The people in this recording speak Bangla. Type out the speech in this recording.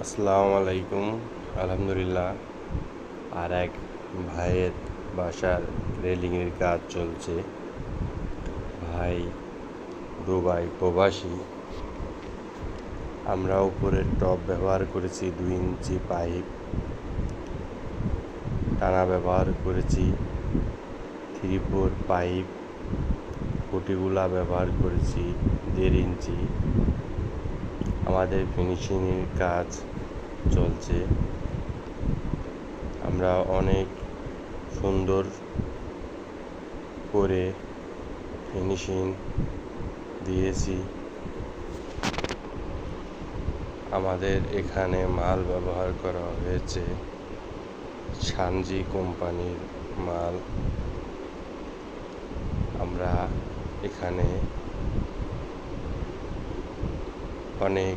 আসসালামু আলাইকুম, আলহামদুলিল্লাহ। আর এক ভাইয়ের বাসার রেলিংয়ের কাজ চলছে। ভাই দুবাই প্রবাসী। আমরা উপরের টপ ব্যবহার করেছি দুই ইঞ্চি পাইপ। টানা ব্যবহার করেছি থ্রি ফোর পাইপ। খুঁটিগুলা ব্যবহার করেছি দেড় ইঞ্চি। আমাদের ফিনিশিংয়ের কাজ চলছে। আমরা অনেক সুন্দর করে ফিনিশিং দিয়েছি। আমাদের এখানে মাল ব্যবহার করা হয়েছে। সানজি কোম্পানির মাল। আমরা এখানে অনেক